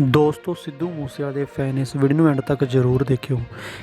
ਦੋਸਤੋ, ਸਿੱਧੂ ਮੂਸੇਵਾਲੇ ਦੇ ਫੈਨ ਇਸ ਵੀਡੀਓ ਨੂੰ ਐਂਡ ਤੱਕ ਜ਼ਰੂਰ ਦੇਖਿਓ,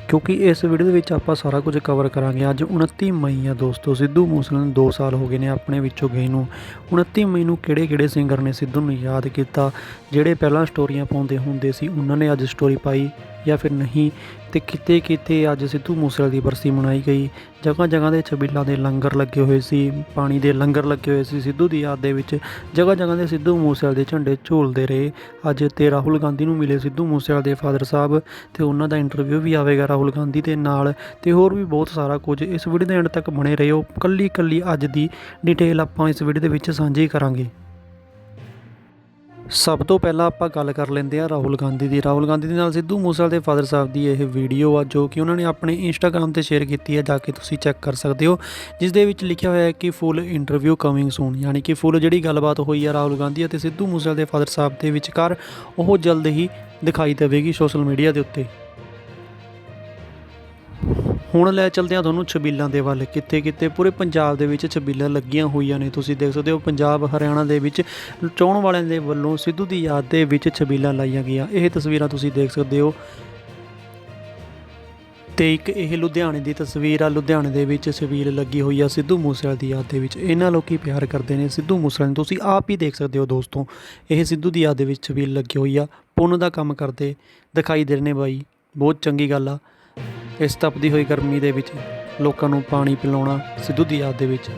ਕਿਉਂਕਿ ਇਸ ਵੀਡੀਓ ਦੇ ਵਿੱਚ ਆਪਾਂ ਸਾਰਾ ਕੁਝ ਕਵਰ ਕਰਾਂਗੇ। ਅੱਜ 29 ਮਈ ਆ ਦੋਸਤੋ, ਸਿੱਧੂ ਮੂਸੇਵਾਲੇ ਨੂੰ 2 ਸਾਲ ਹੋ ਗਏ ਨੇ ਆਪਣੇ ਵਿੱਚੋਂ ਗਏ ਨੂੰ। 29 ਮਈ ਨੂੰ ਕਿਹੜੇ ਕਿਹੜੇ ਸਿੰਗਰ ਨੇ ਸਿੱਧੂ ਨੂੰ ਯਾਦ ਕੀਤਾ? ਜਿਹੜੇ ਪਹਿਲਾਂ ਸਟੋਰੀਆਂ ਪਾਉਂਦੇ ਹੁੰਦੇ ਸੀ, ਉਹਨਾਂ ਨੇ ਅੱਜ ਸਟੋਰੀ ਪਾਈ। ਜਾਂ ਫਿਰ ਨਹੀਂ। ਤੇ ਕਿਤੇ ਕਿਤੇ ਅੱਜ ਸਿੱਧੂ ਮੂਸੇਵਾਲੇ ਦੀ ਬਰਸੀ ਮਨਾਈ ਗਈ। ਜਗ੍ਹਾ ਜਗ੍ਹਾ ਦੇ ਛਬੀਲਾਂ ਦੇ ਲੰਗਰ ਲੱਗੇ ਹੋਏ ਸੀ, ਪਾਣੀ ਦੇ ਲੰਗਰ ਲੱਗੇ ਹੋਏ ਸੀ ਸਿੱਧੂ ਦੀ ਯਾਦ ਦੇ ਵਿੱਚ। ਜਗ੍ਹਾ ਜਗ੍ਹਾ ਦੇ ਸਿੱਧੂ ਮੂਸੇਵਾਲੇ ਦੇ ਝੰਡੇ ਝੂਲਦੇ ਰਹੇ। ਅੱਜ ਤੇ ਰਾਹੁਲ ਗਾਂਧੀ ਨੂੰ ਮਿਲੇ ਸਿੱਧੂ ਮੂਸੇਵਾਲੇ ਦੇ ਫਾਦਰ ਸਾਹਿਬ ਤੇ ਉਹਨਾਂ ਦਾ ਇੰਟਰਵਿਊ ਵੀ ਆਵੇਗਾ ਰਾਹੁਲ ਗਾਂਧੀ ਦੇ ਨਾਲ। ਤੇ ਹੋਰ ਵੀ ਬਹੁਤ ਸਾਰਾ ਕੁਝ ਇਸ ਵੀਡੀਓ ਦੇ ਐਂਡ ਤੱਕ ਬਣੇ ਰਹੋ। ਕੱਲੀ ਕੱਲੀ ਅੱਜ ਦੀ ਡਿਟੇਲ ਆਪਾਂ ਇਸ ਵੀਡੀਓ ਦੇ ਵਿੱਚ ਸਾਂਝੀ ਕਰਾਂਗੇ। ਸਭ ਤੋਂ ਪਹਿਲਾਂ ਆਪਾਂ ਗੱਲ ਕਰ ਲੈਂਦੇ ਆ ਰਾਹੁਲ ਗਾਂਧੀ ਦੀ। ਰਾਹੁਲ ਗਾਂਧੀ ਦੇ ਨਾਲ ਸਿੱਧੂ ਮੂਸੇਵਾਲੇ ਦੇ ਫਾਦਰ ਸਾਹਿਬ ਦੀ ਇਹ ਵੀਡੀਓ ਆ, ਜੋ ਕਿ ਉਹਨਾਂ ਨੇ ਆਪਣੇ ਇੰਸਟਾਗ੍ਰam ਤੇ ਸ਼ੇਅਰ ਕੀਤੀ ਹੈ, ਜਾ ਕੇ ਤੁਸੀਂ ਚੈੱਕ ਕਰ ਸਕਦੇ ਹੋ, ਜਿਸ ਦੇ ਵਿੱਚ ਲਿਖਿਆ ਹੋਇਆ ਹੈ ਕਿ ਫੁੱਲ ਇੰਟਰਵਿਊ ਕਮਿੰਗ ਸੂਨ ਯਾਨੀ ਕਿ ਫੁੱਲ ਜਿਹੜੀ ਗੱਲਬਾਤ ਹੋਈ ਆ ਰਾਹੁਲ ਗਾਂਧੀ ਅਤੇ ਸਿੱਧੂ ਮੂਸੇਵਾਲੇ ਦੇ ਫਾਦਰ ਸਾਹਿਬ ਦੇ ਵਿਚਕਾਰ, ਉਹ ਜਲਦ ਹੀ ਦਿਖਾਈ ਦੇਵੇਗੀ ਸੋਸ਼ਲ ਮੀਡੀਆ ਦੇ ਉੱਤੇ। ਹੁਣ ਲੈ ਚਲਦੇ ਹਾਂ ਤੁਹਾਨੂੰ ਛਬੀਲਾਂ ਦੇ ਵੱਲ। ਕਿੱਥੇ ਕਿੱਥੇ ਪੂਰੇ ਪੰਜਾਬ ਦੇ ਵਿੱਚ ਛਬੀਲਾਂ ਲੱਗੀਆਂ ਹੋਈਆਂ ਨੇ। ਤੁਸੀਂ ਦੇਖ ਸਕਦੇ ਹੋ, ਪੰਜਾਬ, ਹਰਿਆਣਾ ਦੇ ਵਿੱਚ, ਚੋਣ ਵਾਲਿਆਂ ਦੇ ਵੱਲੋਂ ਸਿੱਧੂ ਦੀ ਯਾਦ ਦੇ ਵਿੱਚ ਛਬੀਲਾਂ ਲਾਈਆਂ ਗਈਆਂ। ਇਹ ਤਸਵੀਰਾਂ ਤੁਸੀਂ ਦੇਖ ਸਕਦੇ ਹੋ। ਤੇ ਇੱਕ ਇਹ ਲੁਧਿਆਣੇ ਦੀ ਤਸਵੀਰ ਆ। ਲੁਧਿਆਣੇ ਦੇ ਵਿੱਚ ਛਬੀਲ ਲੱਗੀ ਹੋਈ ਆ ਸਿੱਧੂ ਮੂਸੇਵਾਲੇ ਦੀ ਯਾਦ ਦੇ ਵਿੱਚ। ਇਹਨਾਂ ਲੋਕੀ ਪਿਆਰ ਕਰਦੇ ਨੇ। ਸਿੱਧੂ ਮੂਸੇਵਾਲੇ ਨੂੰ ਤੁਸੀਂ ਆਪ ਹੀ ਦੇਖ ਸਕਦੇ ਹੋ ਦੋਸਤੋ। ਇਹ ਸਿੱਧੂ ਦੀ ਯਾਦ ਦੇ ਵਿੱਚ ਛਬੀਲ ਲੱਗੀ ਹੋਈ ਆ। ਪੁੰਨ ਦਾ ਕੰਮ ਕਰਦੇ, ਦਿਖਾਈ ਦੇ ਰਹੇ ਨੇ ਬਾਈ। ਬਹੁਤ ਚੰਗੀ ਗੱਲ ਆ। ਇਸ ਤਪਦੀ ਹੋਈ ਗਰਮੀ ਦੇ ਵਿੱਚ ਲੋਕਾਂ ਨੂੰ ਪਾਣੀ ਪਿਲਾਉਣਾ ਸਿੱਧੂ ਦੀ ਯਾਦ ਦੇ ਵਿੱਚ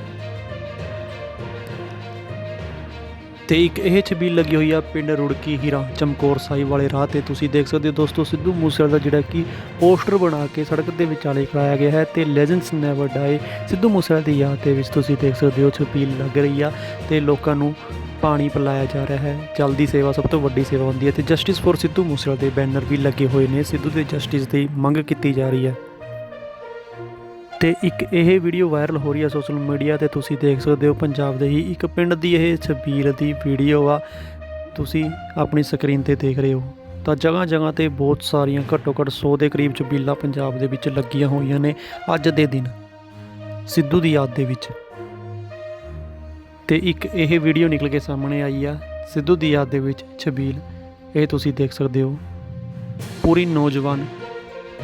ਤੇ ਇੱਕ ਇਹ ਛਬੀਲ ਲੱਗੀ ਹੋਈ ਆ ਪਿੰਡ ਰੁੜਕੀ ਹੀਰਾ ਚਮਕੌਰ ਸਾਹਿਬ ਵਾਲੇ ਰਾਹ ਤੇ ਤੁਸੀਂ ਦੇਖ ਸਕਦੇ ਹੋ ਦੋਸਤੋ ਸਿੱਧੂ ਮੂਸੇਵਾਲੇ ਦਾ ਜਿਹੜਾ ਕਿ ਪੋਸਟਰ ਬਣਾ ਕੇ ਸੜਕ ਦੇ ਵਿਚਾਲੇ ਕਰਾਇਆ ਗਿਆ ਹੈ ਤੇ ਲੈਜੈਂਡਸ ਨੈਵਰ ਡਾਈ ਸਿੱਧੂ ਮੂਸੇਵਾਲੇ ਦੀ ਯਾਦ ਦੇ ਵਿੱਚ ਤੁਸੀਂ ਦੇਖ ਸਕਦੇ ਹੋ ਛਬੀਲ ਲੱਗ ਰਹੀ ਆ ਤੇ ਲੋਕਾਂ ਨੂੰ ਪਾਣੀ ਪਿਲਾਇਆ ਜਾ ਰਿਹਾ ਹੈ। ਜਲਦੀ ਸੇਵਾ ਸਭ ਤੋਂ ਵੱਡੀ ਸੇਵਾ ਹੁੰਦੀ ਹੈ ਤੇ ਜਸਟਿਸ ਫॉर ਸਿੱਧੂ ਮੂਸੇਵਾਲੇ ਦੇ ਬੈਨਰ ਵੀ ਲੱਗੇ ਹੋਏ ਨੇ। ਸਿੱਧੂ ਦੇ ਜਸਟਿਸ ਦੀ ਮੰਗ ਕੀਤੀ ਜਾ ਰਹੀ ਹੈ। ਤੇ ਇੱਕ ਇਹ ਵੀਡੀਓ ਵਾਇਰਲ ਹੋ ਰਹੀ ਹੈ ਸੋਸ਼ਲ ਮੀਡੀਆ ਤੇ ਤੁਸੀਂ ਦੇਖ ਸਕਦੇ ਹੋ ਪੰਜਾਬ ਦੇ ਹੀ ਇੱਕ ਪਿੰਡ ਦੀ ਇਹ ਛਬੀਲ ਦੀ ਵੀਡੀਓ ਆ। ਤੁਸੀਂ ਆਪਣੀ ਸਕਰੀਨ ਤੇ ਦੇਖ ਰਹੇ ਹੋ। ਤਾਂ ਜਗ੍ਹਾ ਜਗ੍ਹਾ ਤੇ ਬਹੁਤ ਸਾਰੀਆਂ ਘੱਟੋ ਘੱਟ 100 ਦੇ ਕਰੀਬ ਛਬੀਲਾਂ ਪੰਜਾਬ ਦੇ ਵਿੱਚ ਲੱਗੀਆਂ ਹੋਈਆਂ ਨੇ ਅੱਜ ਦੇ ਦਿਨ। ਸਿੱਧੂ ਦੀ ਯਾਦ ਦੇ ਵਿੱਚ। ਤੇ ਇੱਕ ਇਹ ਵੀਡੀਓ ਨਿਕਲ ਕੇ ਸਾਹਮਣੇ ਆਈ ਆ। ਸਿੱਧੂ ਦੀ ਯਾਦ ਦੇ ਵਿੱਚ ਛਬੀਲ, ਇਹ ਤੁਸੀਂ ਦੇਖ ਸਕਦੇ ਹੋ। ਪੂਰੀ ਨੌਜਵਾਨ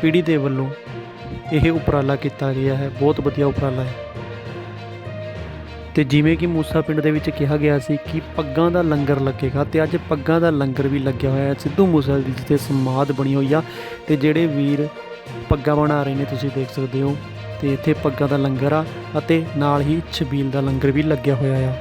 ਪੀੜ੍ਹੀ ਦੇ ਵੱਲੋਂ ਇਹ ਉਪਰਾਲਾ ਕੀਤਾ ਗਿਆ ਹੈ, ਬਹੁਤ ਵਧੀਆ ਉਪਰਾਲਾ ਹੈ। ਤੇ ਜਿਵੇਂ ਕਿ ਮੂਸਾ ਪਿੰਡ ਦੇ ਵਿੱਚ ਕਿਹਾ ਗਿਆ ਸੀ ਕਿ ਪੱਗਾਂ ਦਾ ਲੰਗਰ ਲੱਗੇਗਾ ਤੇ ਅੱਜ ਪੱਗਾਂ ਦਾ ਲੰਗਰ ਵੀ ਲੱਗਿਆ ਹੋਇਆ ਹੈ, ਸਿੱਧੂ ਮੂਸੇਵਾਲੇ ਦੀ ਜਿੱਥੇ ਸਮਾਧ ਬਣੀ ਹੋਈ ਆ ਤੇ ਜਿਹੜੇ ਵੀਰ ਪੱਗਾਂ ਬਣਾ ਰਹੇ ਨੇ ਤੁਸੀਂ ਦੇਖ ਸਕਦੇ ਹੋ ਤੇ ਇੱਥੇ ਪੱਗਾਂ ਦਾ ਲੰਗਰ ਆ ਅਤੇ ਨਾਲ ਹੀ ਛਬੀਲ ਦਾ ਲੰਗਰ ਵੀ ਲੱਗਿਆ ਹੋਇਆ ਆ।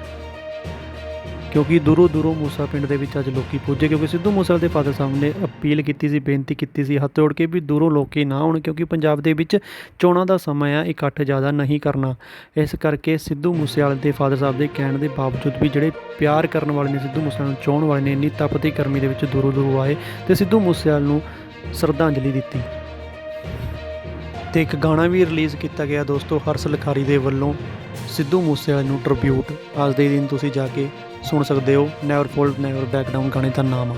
ਕਿਉਂਕਿ ਦੂਰੋਂ ਦੂਰੋਂ ਮੂਸਾ ਪਿੰਡ ਦੇ ਵਿੱਚ ਅੱਜ ਲੋਕੀ ਪੁੱਜੇ ਕਿਉਂਕਿ ਸਿੱਧੂ ਮੂਸੇਵਾਲੇ ਦੇ ਫਾਦਰ ਸਾਹਿਬ ਨੇ ਅਪੀਲ ਕੀਤੀ ਸੀ, ਬੇਨਤੀ ਕੀਤੀ ਸੀ, ਹੱਥ ਜੋੜ ਕੇ ਵੀ ਦੂਰੋਂ ਲੋਕੀ ਨਾ ਆਉਣ ਕਿਉਂਕਿ ਪੰਜਾਬ ਦੇ ਵਿੱਚ ਚੋਣਾਂ ਦਾ ਸਮਾਂ ਆ, ਇਕੱਠ ਜ਼ਿਆਦਾ ਨਹੀਂ ਕਰਨਾ। ਇਸ ਕਰਕੇ ਸਿੱਧੂ ਮੂਸੇਵਾਲੇ ਦੇ ਫਾਦਰ ਸਾਹਿਬ ਦੇ ਕਹਿਣ ਦੇ ਬਾਵਜੂਦ ਵੀ ਜਿਹੜੇ ਪਿਆਰ ਕਰਨ ਵਾਲੇ ਨੇ, ਸਿੱਧੂ ਮੂਸੇਵਾਲੇ ਨੂੰ ਚਾਹਣ ਵਾਲੇ ਨੇ, ਇੰਨੀ ਤਪਤੀ ਕਰਮੀ ਦੇ ਵਿੱਚ ਦੂਰੋਂ ਦੂਰੋਂ ਆਏ ਤੇ ਸਿੱਧੂ ਮੂਸੇਵਾਲੇ ਨੂੰ ਸ਼ਰਧਾਂਜਲੀ ਦਿੱਤੀ। ਤੇ ਇੱਕ ਗਾਣਾ ਵੀ ਰਿਲੀਜ਼ ਕੀਤਾ ਗਿਆ ਦੋਸਤੋ, ਹਰਸ ਲਖਾਰੀ ਦੇ ਵੱਲੋਂ ਸਿੱਧੂ ਮੂਸੇਵਾਲੇ ਨੂੰ ਟ੍ਰਿਬਿਊਟ। ਅੱਜ ਦੇ ਦਿਨ ਤੁਸੀਂ ਜਾ ਕੇ ਸੁਣ ਸਕਦੇ ਹੋ never fold never back down ਗਾਣੇ ਦਾ ਨਾਮ। ਆ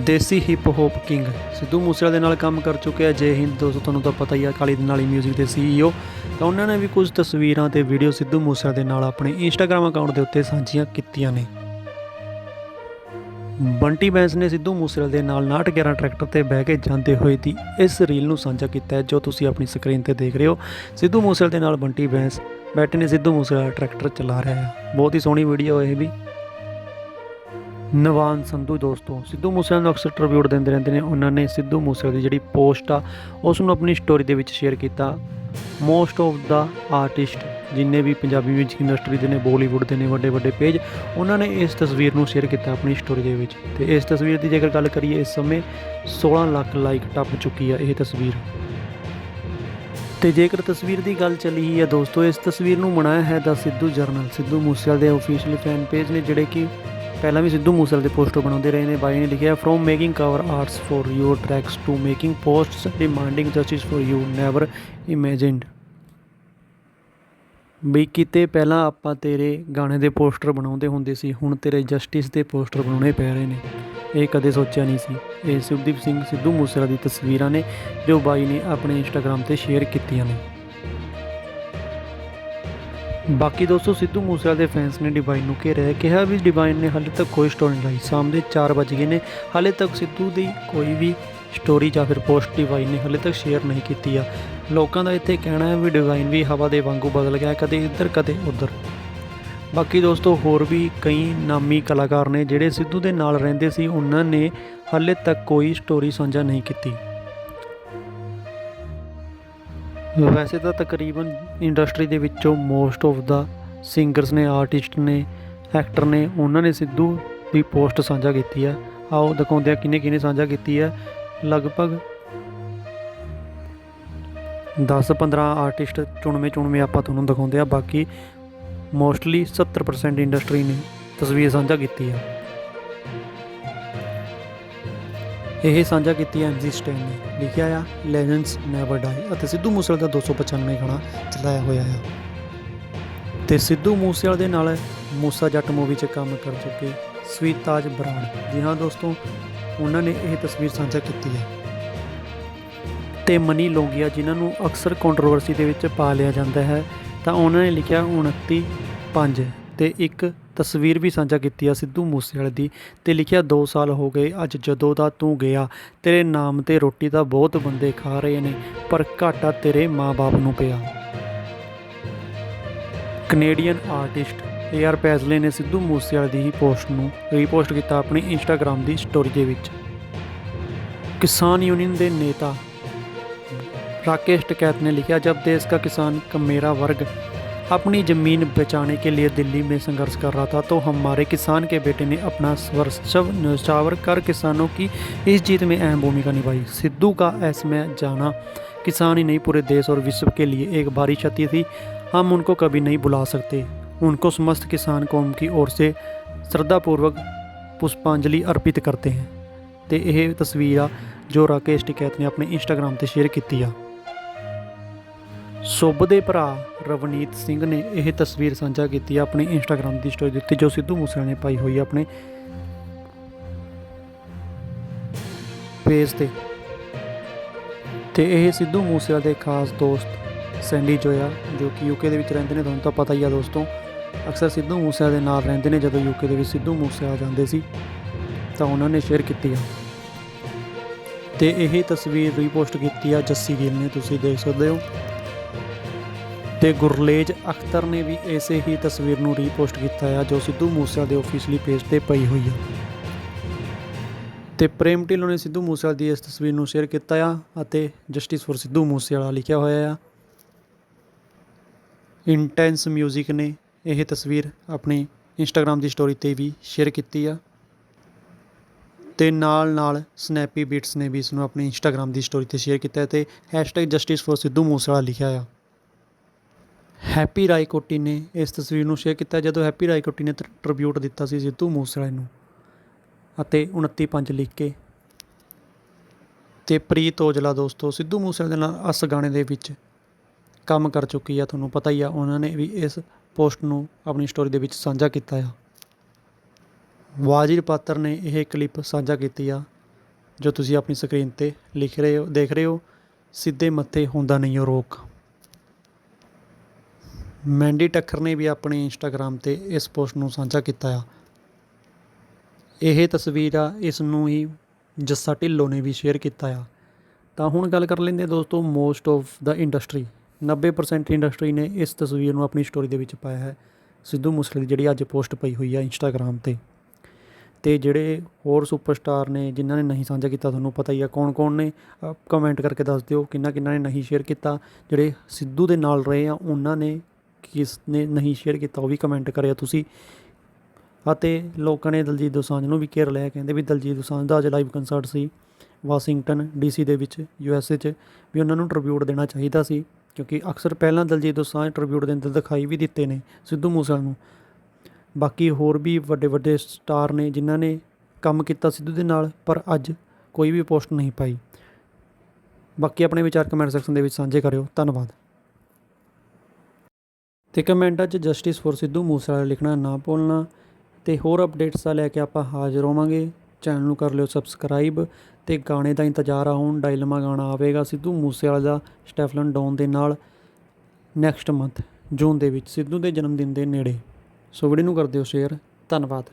desi hip hop king Sidhu ਮੂਸੇਵਾਲੇ ਦੇ ਨਾਲ ਕੰਮ ਕਰ ਚੁੱਕੇ ਆ ਜੈ ਹਿੰਦ, ਦੋਸਤੋ, ਤੁਹਾਨੂੰ ਤਾਂ ਪਤਾ ਹੀ ਆ ਕਾਲੀ ਨਾਲੀ 뮤직 ਦੇ ਸੀਈਓ ਤਾਂ ਉਹਨਾਂ ਨੇ ਵੀ ਕੁਝ ਤਸਵੀਰਾਂ ਤੇ ਵੀਡੀਓ ਸਿੱਧੂ ਮੂਸੇਵਾਲੇ ਦੇ ਨਾਲ ਆਪਣੇ ਇੰਸਟਾਗ੍ਰam ਅਕਾਊਂਟ ਦੇ ਉੱਤੇ ਸਾਂਝੀਆਂ ਕੀਤੀਆਂ ਨੇ। ਬੰਟੀ ਬੈਂਸ ਨੇ ਸਿੱਧੂ ਮੂਸੇਵਾਲੇ ਦੇ ਨਾਲ 911 ਟਰੈਕਟਰ ਤੇ ਬਹਿ ਕੇ ਜਾਂਦੇ ਹੋਏ ਦੀ ਇਸ ਰੀਲ ਨੂੰ ਸਾਂਝਾ ਕੀਤਾ ਹੈ, ਜੋ ਤੁਸੀਂ ਆਪਣੀ ਸਕਰੀਨ ਤੇ ਦੇਖ ਰਹੇ ਹੋ। ਸਿੱਧੂ ਮੂਸੇਵਾਲੇ ਦੇ ਨਾਲ ਬੰਟੀ ਬੈਂਸ ਬੈਠੇ ਨੇ ਸਿੱਧੂ ਮੂਸੇਵਾਲਾ ਟਰੈਕਟਰ ਚਲਾ ਰਿਹਾ ਹੈ। ਬਹੁਤ ਹੀ ਸੋਹਣੀ ਵੀਡੀਓ ਇਹ ਵੀ। ਨਵਾਨ ਸੰਧੂ ਦੋਸਤੋ, ਸਿੱਧੂ ਮੂਸੇਵਾਲੇ ਨੂੰ ਅਕਸਰ ਟ੍ਰਿਬਿਊਟ ਦਿੰਦੇ ਰਹਿੰਦੇ ਨੇ। ਉਹਨਾਂ ਨੇ ਸਿੱਧੂ ਮੂਸੇਵਾਲੇ ਦੀ ਜਿਹੜੀ ਪੋਸਟ ਆ, ਉਸ ਨੂੰ ਆਪਣੀ ਸਟੋਰੀ ਦੇ ਵਿੱਚ ਸ਼ੇਅਰ ਕੀਤਾ। ਮੋਸਟ ਆਫ ਦਾ ਆਰਟਿਸਟ ਜਿੰਨੇ ਵੀ ਪੰਜਾਬੀ ਮਿਊਜ਼ਿਕ ਇੰਡਸਟਰੀ ਦੇ ਨੇ ਬਾਲੀਵੁੱਡ ਦੇ ਨੇ ਵੱਡੇ ਵੱਡੇ ਪੇਜ ਉਹਨਾਂ ਨੇ ਇਸ ਤਸਵੀਰ ਨੂੰ ਸ਼ੇਅਰ ਕੀਤਾ ਆਪਣੀ ਸਟੋਰੀ ਦੇ ਵਿੱਚ। ਤੇ ਇਸ ਤਸਵੀਰ ਦੀ ਜੇਕਰ ਗੱਲ ਕਰੀਏ, ਇਸ ਸਮੇਂ 16 ਲੱਖ ਲਾਈਕ ਟੱਪ ਚੁੱਕੀ ਆ ਇਹ ਤਸਵੀਰ। ਤੇ ਜੇਕਰ ਤਸਵੀਰ ਦੀ ਗੱਲ ਚੱਲੀ ਹੈ ਦੋਸਤੋ, ਇਸ ਤਸਵੀਰ ਨੂੰ ਬਣਾਇਆ ਹੈ ਦਾ ਸਿੱਧੂ ਜਰਨਲ। ਸਿੱਧੂ ਮੂਸੇਵਾਲੇ ਦੇ ਅਫੀਸ਼ੀਅਲ ਫੈਨ ਪੇਜ ਨੇ ਜਿਹੜੇ ਕਿ ਪਹਿਲਾਂ ਵੀ ਸਿੱਧੂ ਮੂਸੇਵਾਲੇ ਦੇ ਪੋਸਟਰ ਬਣਾਉਂਦੇ ਰਹੇ ਨੇ। ਬਾਈ ਨੇ ਲਿਖਿਆ from making cover arts for your tracks to making posts demanding justice for you never imagined ਵੀ ਕਿਤੇ ਪਹਿਲਾਂ ਆਪਾਂ ਤੇਰੇ ਗਾਣੇ ਦੇ ਪੋਸਟਰ ਬਣਾਉਂਦੇ ਹੁੰਦੇ ਸੀ, ਹੁਣ ਤੇਰੇ ਜਸਟਿਸ ਦੇ ਪੋਸਟਰ ਬਣਾਉਣੇ ਪੈ ਰਹੇ ਨੇ। ਇਹ ਕਦੇ ਸੋਚਿਆ ਨਹੀਂ ਸੀ। ਇਹ ਸੁਖਦੀਪ ਸਿੰਘ ਸਿੱਧੂ ਮੂਸੇਵਾਲੇ ਦੀ ਤਸਵੀਰਾਂ ਨੇ, ਜੋ ਬਾਈ ਨੇ ਆਪਣੇ ਇੰਸਟਾਗ੍ਰam ਤੇ ਸ਼ੇਅਰ ਕੀਤੀਆਂ ਨੇ। ਬਾਕੀ ਦੋਸਤੋ, ਸਿੱਧੂ ਮੂਸੇਵਾਲੇ ਦੇ ਫੈਨਸ ਨੇ ਡਿਵਾਈਨ ਨੂੰ ਘੇਰਿਆ, ਕਿਹਾ ਵੀ ਡਿਵਾਈਨ ਨੇ ਹਾਲੇ ਤੱਕ ਕੋਈ ਸਟੋਰੀ ਨਹੀਂ ਲਾਈ। ਸ਼ਾਮ ਦੇ 4 ਵਜ ਗਏ ਨੇ, ਹਾਲੇ ਤੱਕ ਸਿੱਧੂ ਦੀ ਕੋਈ ਵੀ ਸਟੋਰੀ ਜਾਂ ਫਿਰ ਪੋਸਟ ਡਿਵਾਈਨ ਨੇ, ਹਾਲੇ ਤੱਕ ਸ਼ੇਅਰ ਨਹੀਂ ਕੀਤੀ ਆ। ਲੋਕਾਂ ਦਾ ਇੱਥੇ ਕਹਿਣਾ ਹੈ ਵੀ ਡਿਵਾਈਨ ਵੀ ਹਵਾ ਦੇ ਵਾਂਗੂ ਬਦਲ ਗਿਆ ਕਦੇ ਇੱਧਰ, ਕਦੇ ਉੱਧਰ। ਬਾਕੀ ਦੋਸਤੋ, ਹੋਰ ਵੀ ਕਈ ਨਾਮੀ ਕਲਾਕਾਰ ਨੇ ਜਿਹੜੇ ਸਿੱਧੂ ਦੇ ਨਾਲ ਰਹਿੰਦੇ ਸੀ, ਉਹਨਾਂ ਨੇ ਹਾਲੇ ਤੱਕ ਕੋਈ ਸਟੋਰੀ ਸਾਂਝਾ ਨਹੀਂ ਕੀਤੀ। ਵੈਸੇ ਤਾਂ ਤਕਰੀਬਨ ਇੰਡਸਟਰੀ ਦੇ ਵਿੱਚੋਂ ਮੋਸਟ ਆਫ ਦਾ ਸਿੰਗਰਸ ਨੇ ਆਰਟਿਸਟ ਨੇ ਐਕਟਰ ਨੇ, ਉਹਨਾਂ ਨੇ ਸਿੱਧੂ ਦੀ ਪੋਸਟ ਸਾਂਝਾ ਕੀਤੀ ਆ ਆਓ ਦਿਖਾਉਂਦੇ ਆ ਕਿਨੇ ਕਿਨੇ ਸਾਂਝਾ ਕੀਤੀ ਹੈ। ਲਗਭਗ 10-15 ਆਰਟਿਸਟ ਚੁਣਵੇਂ ਚੁਣਵੇਂ ਆਪਾਂ ਤੁਹਾਨੂੰ ਦਿਖਾਉਂਦੇ ਆ, ਬਾਕੀ ਮੋਸਟਲੀ 70% ਇੰਡਸਟਰੀ ਨੇ ਤਸਵੀਰ ਸਾਂਝਾ ਕੀਤੀ ਆ। ਇਹ ਸਾਂਝਾ ਕੀਤੀ ਹੈ ਐਮਜੀ ਸਟੇਨ ਨੇ। ਲਿਖਿਆ ਆ ਲੈਜੈਂਡਸ ਨੈਵਰ ਡਾਈ ਅਤੇ ਸਿੱਧੂ ਮੂਸੇਵਾਲੇ ਦਾ 295 ਗਾਣਾ ਚਲਾਇਆ ਹੋਇਆ ਆ। ਤੇ ਸਿੱਧੂ ਮੂਸੇਵਾਲੇ ਦੇ ਨਾਲ ਮੂਸਾ ਜੱਟ ਮੂਵੀ 'ਚ ਕੰਮ ਕਰ ਚੁੱਕੇ ਸਵੀਤਾਜ ਬਰਾੜ। ਜੀ ਹਾਂ ਦੋਸਤੋ, ਉਹਨਾਂ ਨੇ ਇਹ ਤਸਵੀਰ ਸਾਂਝਾ ਕੀਤੀ ਹੈ ਤੇ ਮਨੀ ਲੋਂਗੀਆ ਜਿਨ੍ਹਾਂ ਨੂੰ ਅਕਸਰ ਕੰਟਰੋਵਰਸੀ ਦੇ ਵਿੱਚ ਪਾ ਲਿਆ ਜਾਂਦਾ ਹੈ, ਤਾਂ ਉਹਨਾਂ ਨੇ ਲਿਖਿਆ 29 5 ਤੇ ਇੱਕ ਤਸਵੀਰ ਵੀ ਸਾਂਝਾ ਕੀਤੀ ਆ ਸਿੱਧੂ ਮੂਸੇਵਾਲੇ ਦੀ ਤੇ ਲਿਖਿਆ 2 ਸਾਲ ਹੋ ਗਏ, ਅੱਜ ਜਦੋਂ ਦਾ ਤੂੰ ਗਿਆ, ਤੇਰੇ ਨਾਮ ਤੇ ਰੋਟੀ ਤਾਂ ਬਹੁਤ ਬੰਦੇ ਖਾ ਰਹੇ ਨੇ, ਪਰ ਘਾਟਾ ਤੇਰੇ ਮਾਪੇ ਨੂੰ ਪਿਆ। Canadian artist A R Paisley ਨੇ ਸਿੱਧੂ ਮੂਸੇਵਾਲੇ ਦੀ ਹੀ ਪੋਸਟ ਨੂੰ ਰੀਪੋਸਟ ਕੀਤਾ ਆਪਣੀ ਇੰਸਟਾਗ੍ਰam ਦੀ ਸਟੋਰੀ ਦੇ ਵਿੱਚ। ਕਿਸਾਨ ਯੂਨੀਅਨ ਦੇ ਨੇਤਾ राकेश टिकैत ने लिखा, जब देश का किसान कमेरा वर्ग अपनी ज़मीन बचाने के लिए दिल्ली में संघर्ष कर रहा था तो हमारे किसान के बेटे ने अपना वर्चस्व न्यौछावर कर किसानों की इस जीत में अहम भूमिका निभाई। सिद्धू का इसमें जाना किसान ही नहीं, पूरे देश और विश्व के लिए एक भारी क्षति थी। हम उनको कभी नहीं भुला सकते। उनको समस्त किसान कौम की ओर से श्रद्धापूर्वक पुष्पांजलि अर्पित करते हैं। तो यह तस्वीर जो राकेश टिकैत ने अपने इंस्टाग्राम से शेयर की ਸੁੱਭ ਦੇ ਭਰਾ ਰਵਨੀਤ ਸਿੰਘ ਨੇ ਇਹ ਤਸਵੀਰ ਸਾਂਝਾ ਕੀਤੀ ਆ ਆਪਣੀ ਇੰਸਟਾਗ੍ਰam ਦੀ ਸਟੋਰੀ ਦਿੱਤੀ ਜੋ ਸਿੱਧੂ ਮੂਸੇਵਾਲੇ ਨੇ ਪਾਈ ਹੋਈ ਆ ਆਪਣੇ ਪੇਜ ਤੇ। ਤੇ ਇਹ ਸਿੱਧੂ ਮੂਸੇਵਾਲੇ ਦੇ ਖਾਸ ਦੋਸਤ ਸੈਂਡੀ ਜੋਇਆ, ਜੋ ਕਿ ਯੂਕੇ ਦੇ ਵਿੱਚ ਰਹਿੰਦੇ ਨੇ, ਤੁਹਾਨੂੰ ਤਾਂ ਪਤਾ ਹੀ ਆ ਦੋਸਤੋ, ਅਕਸਰ ਸਿੱਧੂ ਮੂਸੇਵਾਲੇ ਦੇ ਨਾਲ ਰਹਿੰਦੇ ਨੇ, ਜਦੋਂ ਯੂਕੇ ਦੇ ਵਿੱਚ ਸਿੱਧੂ ਮੂਸੇਵਾਲਾ ਜਾਂਦੇ ਸੀ, ਤਾਂ ਉਹਨਾਂ ਨੇ ਸ਼ੇਅਰ ਕੀਤੀ ਆ। ਤੇ ਇਹ ਤਸਵੀਰ ਰੀਪੋਸਟ ਕੀਤੀ ਆ ਜੱਸੀ ਗਿੱਲ ਨੇ, ਤੁਸੀਂ ਦੇਖ ਸਕਦੇ ਹੋ। ਤੇ ਗੁਰਲੇਜ ਅਖਤਰ ਨੇ ਵੀ ਐਸੇ ਹੀ ਤਸਵੀਰ ਨੂੰ ਰੀਪੋਸਟ ਕੀਤਾ ਹੈ ਜੋ ਸਿੱਧੂ ਮੂਸੇਵਾਲ ਦੇ ਅਫੀਸ਼ੀਅਲੀ ਪੇਜ ਤੇ ਪਈ ਹੋਈ ਹੈ ਤੇ ਪ੍ਰੇਮ ਢਿੱਲੋਂ ਨੇ ਸਿੱਧੂ ਮੂਸੇਵਾਲ ਦੀ ਇਸ ਤਸਵੀਰ ਨੂੰ ਸ਼ੇਅਰ ਕੀਤਾ ਆ ਅਤੇ ਜਸਟਿਸ ਫੋਰ ਸਿੱਧੂ ਮੂਸੇਵਾਲਾ ਲਿਖਿਆ ਹੋਇਆ ਆ। ਇੰਟੈਂਸ 뮤직 ਨੇ ਇਹ ਤਸਵੀਰ ਆਪਣੀ ਇੰਸਟਾਗ੍ਰam ਦੀ ਸਟੋਰੀ ਤੇ ਵੀ ਸ਼ੇਅਰ ਕੀਤੀ ਆ। ਤੇ ਨਾਲ ਨਾਲ ਸਨੈਪੀ ਬੀਟਸ ਨੇ ਵੀ ਇਸ ਨੂੰ ਆਪਣੀ ਇੰਸਟਾਗ੍ਰam ਦੀ ਸਟੋਰੀ ਤੇ ਸ਼ੇਅਰ ਕੀਤਾ ਤੇ #justice for ਸਿੱਧੂ ਮੂਸੇਵਾਲਾ ਲਿਖਿਆ ਆ। ਹੈਪੀ ਰਾਏਕੋਟੀ ਨੇ ਇਸ ਤਸਵੀਰ ਨੂੰ ਸ਼ੇਅਰ ਕੀਤਾ ਜਦੋਂ ਹੈਪੀ ਰਾਏਕੋਟੀ ਨੇ ਟ੍ਰਿਬਿਊਟ ਦਿੱਤਾ ਸੀ ਸਿੱਧੂ ਮੂਸੇਵਾਲੇ ਨੂੰ ਅਤੇ 29/5 ਲਿਖ ਕੇ। ਤੇ ਪ੍ਰੀਤ ਔਜਲਾ ਦੋਸਤੋ, ਸਿੱਧੂ ਮੂਸੇਵਾਲੇ ਦੇ ਨਾਲ ਅਸ ਗਾਣੇ ਦੇ ਵਿੱਚ ਕੰਮ ਕਰ ਚੁੱਕੀ ਆ, ਤੁਹਾਨੂੰ ਪਤਾ ਹੀ ਆ, ਉਹਨਾਂ ਨੇ ਵੀ ਇਸ ਪੋਸਟ ਨੂੰ ਆਪਣੀ ਸਟੋਰੀ ਦੇ ਵਿੱਚ ਸਾਂਝਾ ਕੀਤਾ ਆ। ਵਾਜਿਰ ਪਾਤਰ ਨੇ ਇਹ ਕਲਿੱਪ ਸਾਂਝਾ ਕੀਤੀ ਆ, ਜੋ ਤੁਸੀਂ ਆਪਣੀ ਸਕਰੀਨ ਤੇ ਲਿਖ ਰਹੇ ਹੋ, ਦੇਖ ਰਹੇ ਹੋ, ਸਿੱਧੇ ਮੱਥੇ ਹੁੰਦਾ ਨਹੀਂ ਉਹ ਰੋਕ। ਮੈਂਡੀ ਟੱਕਰ ਨੇ ਵੀ ਆਪਣੇ ਇੰਸਟਾਗ੍ਰam ਤੇ ਇਸ ਪੋਸਟ ਨੂੰ ਸਾਂਝਾ ਕੀਤਾ ਆ। ਇਹ ਤਸਵੀਰ ਆ, ਇਸ ਨੂੰ ਹੀ ਜੱਸਾ ਢਿੱਲੋਂ ਨੇ ਵੀ ਸ਼ੇਅਰ ਕੀਤਾ ਆ। ਤਾਂ ਹੁਣ ਗੱਲ ਕਰ ਲੈਂਦੇ ਦੋਸਤੋ most of the industry 90% industry ਨੇ ਇਸ ਤਸਵੀਰ ਨੂੰ ਆਪਣੀ ਸਟੋਰੀ ਦੇ ਵਿੱਚ ਪਾਇਆ ਹੈ। ਸਿੱਧੂ ਮੂਸੇਵਾਲੇ ਦੀ ਜਿਹੜੀ ਅੱਜ ਪੋਸਟ ਪਈ ਹੋਈ ਆ ਇੰਸਟਾਗ੍ਰam ਤੇ। ਤੇ ਜਿਹੜੇ ਹੋਰ ਸੁਪਰਸਟਾਰ ਨੇ, ਜਿਨ੍ਹਾਂ ਨੇ ਨਹੀਂ ਸਾਂਝਾ ਕੀਤਾ, ਤੁਹਾਨੂੰ ਪਤਾ ਹੀ ਆ ਕੌਣ-ਕੌਣ ਨੇ। ਕਮੈਂਟ ਕਰਕੇ ਦੱਸ ਦਿਓ ਕਿੰਨਾ ਕਿੰਨਾ ਨੇ ਨਹੀਂ ਸ਼ੇਅਰ ਕੀਤਾ। ਜਿਹੜੇ ਸਿੱਧੂ ਦੇ ਨਾਲ ਰਹੇ ਆ, ਉਹਨਾਂ ਨੇ ਕਿਸ ਨੇ ਨਹੀਂ ਸ਼ੇਅਰ ਕੀਤਾ, ਉਹ ਵੀ ਕਮੈਂਟ ਕਰਿਆ ਤੁਸੀਂ। ਅਤੇ ਲੋਕਾਂ ਨੇ ਦਲਜੀਤ ਦੋਸਾਂਝ ਨੂੰ ਵੀ ਘੇਰ ਲਿਆ, ਕਹਿੰਦੇ ਵੀ ਦਲਜੀਤ ਦੋਸਾਂਝ ਦਾ ਅੱਜ ਲਾਈਵ ਕੰਸਰਟ ਸੀ ਵਾਸ਼ਿੰਗਟਨ ਡੀਸੀ ਦੇ ਵਿੱਚ ਯੂਐਸਏ 'ਚ, ਵੀ ਉਹਨਾਂ ਨੂੰ ਟ੍ਰਿਬਿਊਟ ਦੇਣਾ ਚਾਹੀਦਾ ਸੀ, ਕਿਉਂਕਿ ਅਕਸਰ ਪਹਿਲਾਂ ਦਲਜੀਤ ਦੋਸਾਂਝ ਟ੍ਰਿਬਿਊਟ ਦਿੰਦੇ ਦਿਖਾਈ ਵੀ ਦਿੱਤੇ ਨੇ ਸਿੱਧੂ ਮੂਸੇ ਨੂੰ। ਬਾਕੀ ਹੋਰ ਵੀ ਵੱਡੇ ਵੱਡੇ ਸਟਾਰ ਨੇ ਜਿਨ੍ਹਾਂ ਨੇ ਕੰਮ ਕੀਤਾ ਸਿੱਧੂ ਦੇ ਨਾਲ, ਪਰ ਅੱਜ ਕੋਈ ਵੀ ਪੋਸਟ ਨਹੀਂ ਪਾਈ। ਬਾਕੀ ਆਪਣੇ ਵਿਚਾਰ ਕਮੈਂਟ ਸੈਕਸ਼ਨ ਦੇ ਵਿੱਚ ਸਾਂਝੇ ਕਰਿਓ। ਧੰਨਵਾਦ। ਤੇ ਕਮੈਂਟਾਂ 'ਚ ਜਸਟਿਸ ਫॉर ਸਿੱਧੂ ਮੂਸੇਵਾਲਾ ਲਿਖਣਾ ਨਾ ਭੁੱਲਣਾ ਤੇ ਹੋਰ ਅਪਡੇਟਸ ਆ ਲੈ ਕੇ ਆਪਾਂ ਹਾਜ਼ਰ ਹੋਵਾਂਗੇ। ਚੈਨਲ ਨੂੰ ਕਰ ਲਿਓ ਸਬਸਕ੍ਰਾਈਬ ਤੇ ਗਾਣੇ ਦਾ ਇੰਤਜ਼ਾਰ ਆ, ਹੁਣ ਡਾਇਲਮਾ ਗਾਣਾ ਆਵੇਗਾ ਸਿੱਧੂ ਮੂਸੇਵਾਲਾ ਦਾ ਸਟੈਫਲਨ ਡੌਨ ਦੇ ਨਾਲ ਨੈਕਸਟ ਮੰਥ, ਜੂਨ ਦੇ ਵਿੱਚ ਸਿੱਧੂ ਦੇ ਜਨਮ ਦਿਨ ਦੇ ਨੇੜੇ। ਸੋ ਵੀਡੀਓ ਨੂੰ ਕਰ ਦਿਓ ਸ਼ੇਅਰ ਧੰਨਵਾਦ।